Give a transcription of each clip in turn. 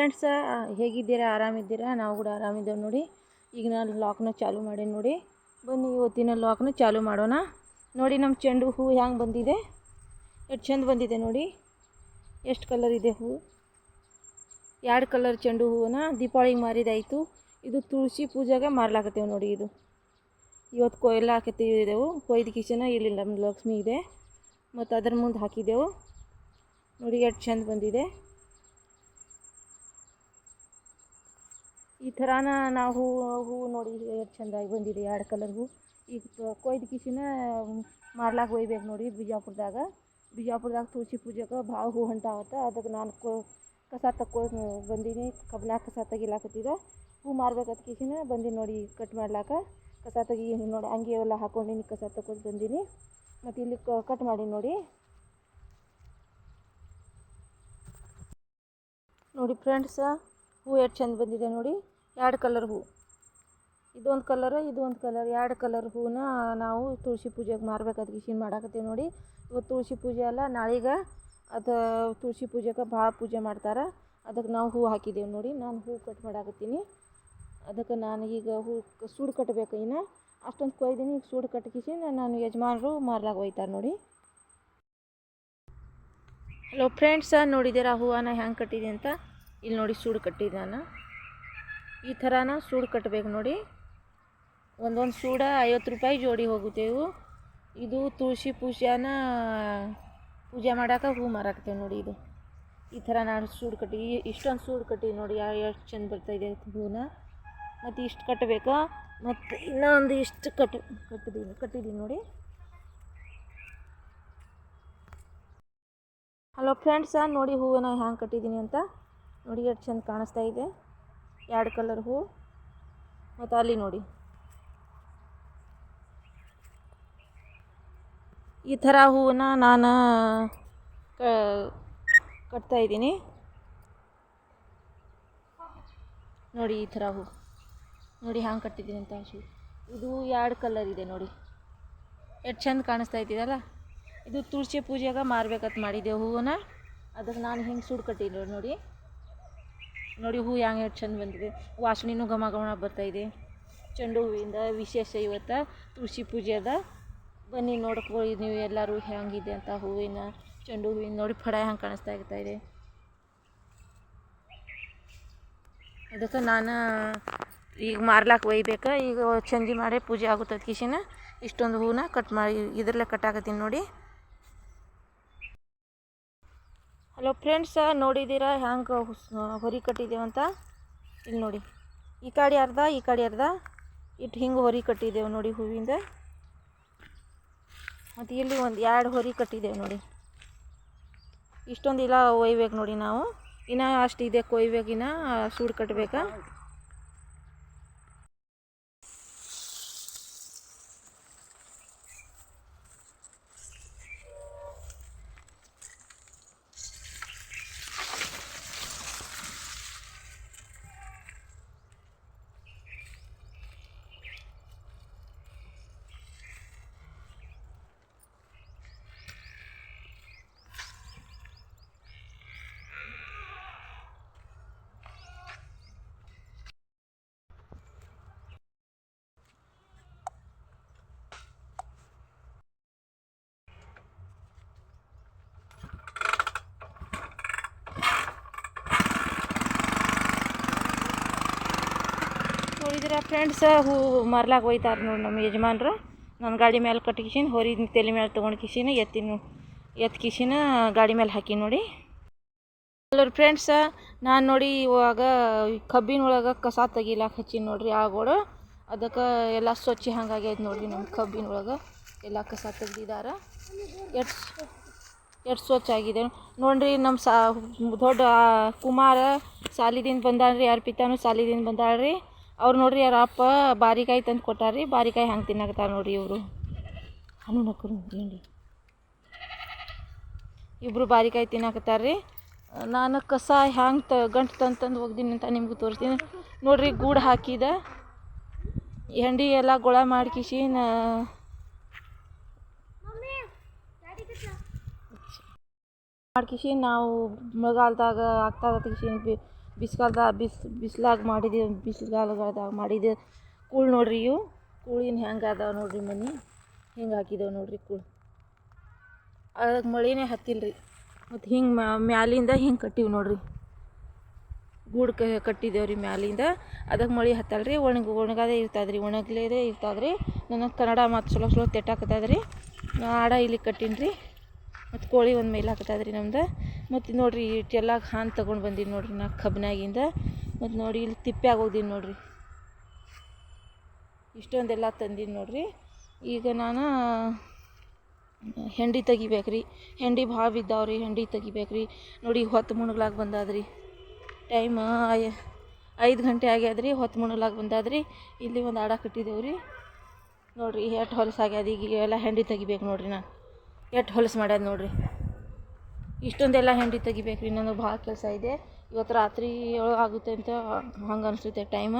Friends ಹೇಗಿದ್ದೀರಾ? ಆರಾಮಿದ್ದೀರಾ? ನಾವು ಕೂಡ ಆರಾಮಿದ್ದೇವೆ ನೋಡಿ. ಈಗ ನಾನು ಲಾಕ್ನ ಚಾಲು ಮಾಡಿ ನೋಡಿ. ಬನ್ನಿ, ಇವತ್ತಿನ ಲಾಕ್ನ ಚಾಲು ಮಾಡೋಣ. ನೋಡಿ ನಮ್ಮ ಚೆಂಡು ಹೂವು ಹ್ಯಾಂಗೆ ಬಂದಿದೆ? ಎಷ್ಟು ಚಂದ ಬಂದಿದೆ ನೋಡಿ. ಎಷ್ಟು ಕಲರ್ ಇದೆ ಹೂ? ಎರಡು ಕಲರ್ ಚೆಂಡು ಹೂವನ್ನ ದೀಪಾವಳಿಗೆ ಮಾರಿದಾಯಿತು. ಇದು ತುಳಸಿ ಪೂಜೆಗೆ ಮಾರ್ಲಾಕತ್ತೇವೆ ನೋಡಿ ಇದು. ಇವತ್ತು ಕೊಯ್ಲ ಹಾಕತ್ತಿದ್ದೆವು ಕೊಯ್ದ ಕಿಶನ ಇಲ್ಲಿ ನಮ್ಮ ಲಕ್ಷ್ಮಿ ಇದೆ. ಮತ್ತು ಅದ್ರ ಮುಂದೆ ಹಾಕಿದ್ದೆವು ನೋಡಿ ಎಷ್ಟು ಚಂದ ಬಂದಿದೆ. ಈ ಥರನ ನಾವು ಹೂ ಹೂ ನೋಡಿ ಎಷ್ಟು ಚೆಂದಾಗಿ ಬಂದಿದೆ ಎರಡು ಕಲರ್ ಹೂ. ಈಗ ಕೊಯ್ದು ಕಿಸಿನ ಮಾರ್ಲಾಕ ಒಯ್ಬೇಕು ನೋಡಿ ಬಿಜಾಪುರದಾಗ. ಬಿಜಾಪುರದಾಗ ತುಳಸಿ ಪೂಜೆಗೆ ಭಾಳ ಹೂ ಹೊಂಟಾವತ್ತ. ಅದಕ್ಕೆ ನಾನು ಕೊ, ಕಸ ತಕ್ಕೋ ಬಂದೀನಿ. ಕಬ್ನಾಗ ಕಸ ತೆಗಿಲಾಕತ್ತಿದ. ಹೂ ಮಾರ್ಬೇಕಂತ ಕಿಸಿನ ಬಂದೀನಿ ನೋಡಿ ಕಟ್ ಮಾಡ್ಲಾಕ. ಕಸ ತೆಗಿ ನೋಡಿ ಅಂಗಿ ಎಲ್ಲ ಹಾಕೊಂಡಿನಿ, ಕಸ ತಗೊಂಡು ಬಂದೀನಿ. ಮತ್ತು ಇಲ್ಲಿ ಕಟ್ ಮಾಡಿ ನೋಡಿ. ನೋಡಿ ಫ್ರೆಂಡ್ಸ ಹೂ ಎಷ್ಟು ಚಂದ ಬಂದಿದೆ ನೋಡಿ. ಎರಡು ಕಲರ್ ಹೂ. ಇದೊಂದು ಕಲರ್ ಇದೊಂದು ಕಲರ್ ಎರಡು ಕಲರ್ ಹೂನ ನಾವು ತುಳಸಿ ಪೂಜೆಗೆ ಮಾರ್ಬೇಕಾದ್ರೆ ಗಿಶಿನ್ ಮಾಡಾಕತ್ತೀವಿ ನೋಡಿ. ಇವತ್ತು ತುಳಸಿ ಪೂಜೆ ಅಲ್ಲ, ನಾಳೆಗೆ ಅದು ತುಳಸಿ ಪೂಜೆಗೆ ಭಾಳ ಪೂಜೆ ಮಾಡ್ತಾರೆ. ಅದಕ್ಕೆ ನಾವು ಹೂ ಹಾಕಿದ್ದೇವೆ ನೋಡಿ. ನಾನು ಹೂ ಕಟ್ ಮಾಡಾಕತ್ತೀನಿ. ಅದಕ್ಕೆ ನಾನು ಈಗ ಹೂ ಸೂಡು ಕಟ್ಟಬೇಕು ಇನ್ನು. ಅಷ್ಟೊಂದು ಕೊಯ್ದೀನಿ, ಈಗ ಸೂಡು ಕಟ್ಕಿಸಿ ನಾನು ಯಜಮಾನರು ಮಾರ್ಲಾಗ ಒಯ್ತಾರೆ ನೋಡಿ. ಹಲೋ ಫ್ರೆಂಡ್ಸ ನೋಡಿದ್ದೀರಾ ಹೂವನ್ನ ಹೆಂಗೆ ಕಟ್ಟಿದೆ ಅಂತ? ಇಲ್ಲಿ ನೋಡಿ ಸೂಡು ಕಟ್ಟಿದ್ದಾನ. ಈ ಥರನ ಸೂಡು ಕಟ್ಟಬೇಕು ನೋಡಿ. ಒಂದೊಂದು ಸೂಡ ಐವತ್ತು ರೂಪಾಯಿ ಜೋಡಿ ಹೋಗುತ್ತೇವು ಇದು ತುಳಸಿ ಪೂಜಾನ ಪೂಜೆ ಮಾಡಾಕ ಹೂ ಮಾರಾಕ್ತೇವೆ ನೋಡಿ ಇದು. ಈ ಥರ ನಾನು ಸೂಡು ಕಟ್ಟಿ ಇಷ್ಟೊಂದು ಸೂಡು ಕಟ್ಟಿ ನೋಡಿ ಯಾವ ಎಷ್ಟು ಚಂದ ಬರ್ತಾಯಿದೆ ಹೂನ ಮತ್ತು ಇಷ್ಟು ಕಟ್ಟಬೇಕು ಮತ್ತು ಇನ್ನೊಂದು ಇಷ್ಟು ಕಟ್ ಕಟ್ಟಿದ್ದೀನಿ ಕಟ್ಟಿದ್ದೀನಿ ನೋಡಿ. ಹಲೋ ಫ್ರೆಂಡ್ಸ ನೋಡಿ ಹೂವನ್ನ ಹ್ಯಾಂಗೆ ಕಟ್ಟಿದ್ದೀನಿ ಅಂತ. ನೋಡಿ ಎಷ್ಟು ಚಂದ ಕಾಣಿಸ್ತಾ ಇದೆ. ಎರಡು ಕಲರ್ ಹೂ. ಮತ್ತು ಅಲ್ಲಿ ನೋಡಿ. ಈ ಥರ ಹೂವನ್ನ ನಾನು ಕಟ್ತಾ ಇದ್ದೀನಿ. ನೋಡಿ ಈ ಥರ ಹೂ. ನೋಡಿ ಹ್ಯಾಂಗೆ ಕಟ್ಟಿದ್ದೀನಿ ಅಂತ ಅನ್ಸಿ ಇದು ಎರಡು ಕಲರ್ ಇದೆ ನೋಡಿ. ಎಷ್ಟು ಚಂದ ಕಾಣಿಸ್ತಾ ಇದ್ದೀರಲ್ಲ ಇದು ತುಳಸಿ ಪೂಜೆಗೆ ಮಾರ್ಬೇಕಂತ ಮಾಡಿದ್ದೆ ಹೂವನ್ನು. ಅದಕ್ಕೆ ನಾನು ಹಿಂಗೆ ಸುಡು ಕಟ್ಟಿದ್ದೆ ನೋಡಿ. ನೋಡಿ ಹೂ ಹೆಂಗೆ ಎಷ್ಟು ಚಂದ ಬಂದಿದೆ. ವಾಸನೆನೂ ಘಮ ಘಮ ಬರ್ತಾಯಿದೆ ಚೆಂಡು ಹೂವಿಂದ ವಿಶೇಷ ಇವತ್ತು ತುಳಸಿ ಪೂಜೆ ಅದ. ಬನ್ನಿ ನೋಡ್ಕೊಳ್ಳಿ ನೀವು ಎಲ್ಲರೂ ಹೆಂಗಿದೆ ಅಂತ ಹೂವಿನ ಚೆಂಡು ಹೂವಿನ ನೋಡಿ ಫಡ ಹೆಂಗೆ ಕಾಣಿಸ್ತಾ ಇರ್ತಾ ಇದೆ. ಅದಕ್ಕೆ ನಾನು ಈಗ ಮಾರ್ಲಾಕ ಒಯ್ಬೇಕು. ಈಗ ಚಂದಿ ಮಾಡಿ ಪೂಜೆ ಆಗುತ್ತದೆ ಕಿಶಿನ. ಇಷ್ಟೊಂದು ಹೂನ ಕಟ್ ಮಾಡಿ, ಇದರಲ್ಲೇ ಕಟ್ಟಾಕತ್ತೀನಿ ನೋಡಿ. ಹಲೋ ಫ್ರೆಂಡ್ಸ, ನೋಡಿದ್ದೀರಾ? ಹ್ಯಾಂಗೆ ಹೊರಿ ಕಟ್ಟಿದ್ದೇವಂತ ಇಲ್ಲಿ ನೋಡಿ. ಈ ಕಡೆ ಅರ್ಧ, ಈ ಕಡೆ ಅರ್ಧ. ಇಟ್ಟು ಹಿಂಗೆ ಹೊರಿ ಕಟ್ಟಿದ್ದೇವೆ ನೋಡಿ ಹೂವಿಂದ. ಮತ್ತು ಇಲ್ಲಿ ಒಂದು ಎರಡು ಹೊರಿ ಕಟ್ಟಿದ್ದೇವೆ ನೋಡಿ. ಇಷ್ಟೊಂದು ಇಲ್ಲ ಒಯ್ಬೇಕು ನೋಡಿ ನಾವು. ಇನ್ನು ಅಷ್ಟು ಇದೆ, ಕೊಯ್ಬೇಕಿನ್ನ, ಸೂಡು ಕಟ್ಟಬೇಕಾ ನೋಡಿದ್ರೆ ಫ್ರೆಂಡ್ಸ್ ಹೂ ಮರ್ಲಾಗ ಒಯ್ತಾರೆ ನೋಡಿ ನಮ್ಮ ಯಜಮಾನ್ರು. ನನ್ನ ಗಾಡಿ ಮೇಲೆ ಕಟ್ಕಿಸಿನ ಹೊರಿ ತಲೆ ಮೇಲೆ ತೊಗೊಂಡು ಎತ್ತಿನ ಎತ್ತು ಕಿಸಿನ ಗಾಡಿ ಮೇಲೆ ಹಾಕಿ ನೋಡಿ. ಹಲೋ ಫ್ರೆಂಡ್ಸ ನಾನು ನೋಡಿ ಇವಾಗ ಕಬ್ಬಿನೊಳಗೆ ಕಸ ತೆಗಿಲಾಕ ಹಚ್ಚಿ ನೋಡ್ರಿ ಆಗೋಳು ಅದಕ್ಕೆ ಎಲ್ಲ ಸ್ವಚ್ಛ ಹಂಗಾಗ್ಯದ ನೋಡ್ರಿ ನಮ್ಮ ಕಬ್ಬಿನೊಳಗೆ ಎಲ್ಲ ಕಸ ತೆಗ್ದಿದಾರ. ಎಷ್ಟು ಎಷ್ಟು ಸ್ವಚ್ಛ ಆಗಿದೆ. ನೋಡ್ರಿ ನಮ್ಮ ಸಾ, ದೊಡ್ಡ ಕುಮಾರ ಸಾಲಿದಿಂದ ಬಂದಾಳ್ರಿ ಯಾರ ಪಿತಾನು ಸಾಲಿದಿಂದ ಬಂದಾಳ್ರಿ. ಅವ್ರು ನೋಡ್ರಿ ಯಾರ ಅಪ್ಪ ಬಾರಿಕಾಯಿ ತಂದು ಕೊಟ್ಟಾರ್ರಿ ಬಾರಿಕಾಯಿ ಹಂಗೆ ತಿನ್ನಕತ್ತಾರ ನೋಡಿ ಇವರು. ಹಣ್ಣು ನಕ್ಕರು ಏನ್ರಿ? ಇಬ್ಬರು ಬಾರಿಕಾಯಿ ತಿನ್ನಕತ್ತಾರ್ರಿ. ನಾನು ಕಸ ಹ್ಯಾಂಗೆ ತ, ಗಂಟು ತಂದು ತಂದು ಹೋಗ್ದೀನಿ ಅಂತ ನಿಮ್ಗೆ ತೋರಿಸ್ತೀನಿ. ನೋಡ್ರಿ ಗೂಡು ಹಾಕಿದ. ಹೆಂಡಿ ಎಲ್ಲ ಗೊಳ ಮಾಡ್ಕಿಸಿ ನಾ ಮಾಡ್ಕಿಸಿ ನಾವು ಮಳೆಗಾಲದಾಗ ಹಾಕ್ತಾ ತೆಗಿಸಿ ಬಿಸ್ಗಾಲ್ದಾಗ ಬಿಸ್ ಬಿಸ್ಲಾಗ ಮಾಡಿದೆ ಬಿಸಿಲುಗಾಲದಾಗ ಮಾಡಿದೆ. ಕೂಳ್ ನೋಡ್ರಿ ಇವು. ಕೂಳಿನ ಹೆಂಗೆ ಅದಾವೆ ನೋಡ್ರಿ ಮನೆ. ಹಿಂಗೆ ಹಾಕಿದೇವೆ ನೋಡ್ರಿ ಕೂಳು. ಅದಕ್ಕೆ ಮಳಿನೇ ಹತ್ತಿಲ್ಲ ರೀ ಮತ್ತು ಹಿಂಗೆ ಮ್ಯಾಲಿಂದ ಹಿಂಗೆ ಕಟ್ಟಿವಿ ನೋಡ್ರಿ. ಗೂಡು ಕ ಕಟ್ಟಿದ್ದೇವೆ ರೀ ಮ್ಯಾಲಿಂದ. ಅದಕ್ಕೆ ಮಳೆ ಹತ್ತಲ್ಲ ರೀ ಒಣಗ, ಒಣಗದೇ ಇರ್ತದೆ ರೀ ಇರ್ತದ್ರಿ. ಇರ್ತದೆ ರೀ ನನಗೆ ಕನ್ನಡ ಮತ್ತು ಚಲೋ ಚಲೋ ತೆಟ್ಟಾಕತ್ತದ ರೀ ನಾ ಆಡ ಇಲ್ಲಿ ಕಟ್ಟೀನಿ ರೀ ಮತ್ತು ಕೋಳಿ ಒಂದು ಮೇಲೆ ಹಾಕತ್ತದ ರೀ ನಮ್ದು. ಮತ್ತು ನೋಡಿರಿ ಇಷ್ಟೆಲ್ಲ ಹಾನ್ ತೊಗೊಂಡು ಬಂದೀನಿ ನೋಡಿರಿ ನಾ ಕಬ್ನಾಗಿಂದ ಮತ್ತು ನೋಡಿ ಇಲ್ಲಿ ತಿಪ್ಪೆ ಹೋಗ್ದೀನಿ ನೋಡಿರಿ. ಇಷ್ಟೊಂದೆಲ್ಲ ತಂದೀನಿ ನೋಡಿರಿ. ಈಗ ನಾನು ಹೆಂಡಿ ತೆಗಿಬೇಕು ರೀ ಹೆಂಡಿ ಭಾಳ ಬಿದ್ದಾವೆ ರೀ ಹೆಂಡಿ ತೆಗಿಬೇಕು ರೀ ನೋಡಿ ಹೊತ್ತು ಮುಣಗ್ಲಾಗ ಬಂದಾದ್ರಿ. ಟೈಮ್ ಐದು ಗಂಟೆ ಆಗ್ಯಾದ್ರಿ, ಹೊತ್ತು ಮುಣಗ್ಲಾಗ ಬಂದಾದ್ರಿ. ಇಲ್ಲಿ ಒಂದು ಆಡ ಕಟ್ಟಿದ್ದೇವೆ ರೀ ನೋಡಿರಿ ಎಷ್ಟು ಹೊಲಸು ಆಗ್ಯಾದ, ಈಗ ಎಲ್ಲ ಹೆಂಡಿ ತೆಗಿಬೇಕು ನೋಡಿರಿ ನಾನು. ಎಷ್ಟು ಹೊಲಸು ಮಾಡ್ಯಾದ ನೋಡಿರಿ. ಇಷ್ಟೊಂದೆಲ್ಲ ಹೆಂಡಿ ತೆಗಿಬೇಕು ರೀ ಭಾಳ ಕೆಲಸ ಇದೆ. ಇವತ್ತು ರಾತ್ರಿ ಒಳಗೆ ಆಗುತ್ತೆ ಅಂತ ಹಂಗೆ ಅನಿಸುತ್ತೆ ಟೈಮ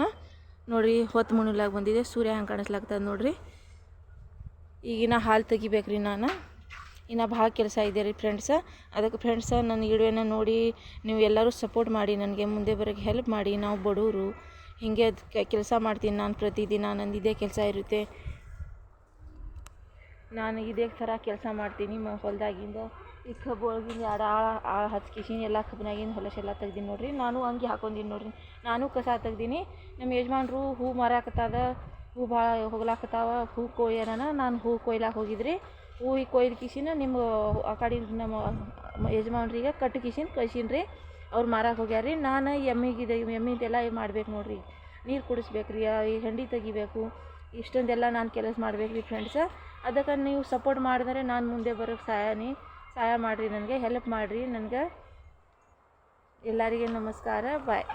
ನೋಡಿರಿ, ಹೊತ್ತು ಮುಣಿಲಾಗಿ ಬಂದಿದೆ, ಸೂರ್ಯ ಹಂಗೆ ಕಾಣಿಸ್ಲಾಗ್ತದೆ ನೋಡಿರಿ. ಈಗಿನ ಹಾಲು ತೆಗಿಬೇಕು ರೀ ನಾನು. ಇನ್ನು ಭಾಳ ಕೆಲಸ ಇದೆ ರೀ ಫ್ರೆಂಡ್ಸ ಅದಕ್ಕೆ ಫ್ರೆಂಡ್ಸ ನನ್ನ ವಿಡಿಯೋನ ನೋಡಿ ನೀವು ಎಲ್ಲರೂ ಸಪೋರ್ಟ್ ಮಾಡಿ, ನನಗೆ ಮುಂದೆ ಬರೋಕ್ಕೆ ಹೆಲ್ಪ್ ಮಾಡಿ. ನಾವು ಬಡವರು ಹೀಗೆ ಕೆಲಸ ಮಾಡ್ತೀನಿ ನಾನು ಪ್ರತಿದಿನ, ನಂದು ಇದೇ ಕೆಲಸ ಇರುತ್ತೆ. ನಾನು ಇದೇ ಥರ ಕೆಲಸ ಮಾಡ್ತೀನಿ ಹೊಲದಾಗಿಂದ. ಈ ಕಬ್ಬು ಒಳಗಿಂದ ಎರಡು ಆಳ ಆಳ ಹಚ್ಕಿಸಿನಿ ಎಲ್ಲ ಕಬ್ಬಿನಾಗಿಂದ ಹೊಲಸೆಲ್ಲ ತೆಗ್ದೀನಿ ನೋಡಿರಿ. ನಾನು ಅಂಗಿ ಹಾಕೊಂಡೀನಿ ನೋಡಿರಿ. ನಾನು ಕಸ ತೆಗ್ದೀನಿ. ನಮ್ಮ ಯಜಮಾನ್ರು ಹೂ ಮಾರಾಕತ್ತದ, ಹೂ ಭಾಳ ಹೋಗ್ಲಾಕತ್ತಾವ, ಹೂ ಕೊಯ್ಯನ ನಾನು ಹೂ ಕೊಯ್ಲಾಕ ಹೋಗಿದ್ರಿ. ಹೂ ಕೊಯ್ದು ಕಿಸಿನ ನಿಮ್ಮ ಆ ಕಡೆ ನಮ್ಮ ಯಜಮಾನ್ರಿಗೆ ಕಟ್ಟು ಕಿಸಿನ ಕಳ್ಸೀನಿ ರೀ ಅವ್ರು ಮಾರಕ್ಕೆ ಹೋಗ್ಯಾರ ರೀ ನಾನು ಎಮ್ಮಿಗಿದೆ ಎಮ್ಮಿದೆಲ್ಲ ಮಾಡ್ಬೇಕು ನೋಡಿರಿ. ನೀರು ಕುಡಿಸ್ಬೇಕು ರೀ ಈ ಹೆಂಡಿ ತೆಗಿಬೇಕು. ಇಷ್ಟೊಂದೆಲ್ಲ ನಾನು ಕೆಲಸ ಮಾಡ್ಬೇಕು ರೀ ಫ್ರೆಂಡ್ಸ ಅದಕ್ಕೆ ನೀವು ಸಪೋರ್ಟ್ ಮಾಡಿದ್ರೆ ನಾನು ಮುಂದೆ ಬರೋಕ್ಕೆ ಸಹಾಯನಿ ಸಹಾಯ ಮಾಡಿರಿ ನನಗೆ ಹೆಲ್ಪ್ ಮಾಡಿರಿ ನನಗೆ ಎಲ್ಲರಿಗೆ ನಮಸ್ಕಾರ ಬಾಯ್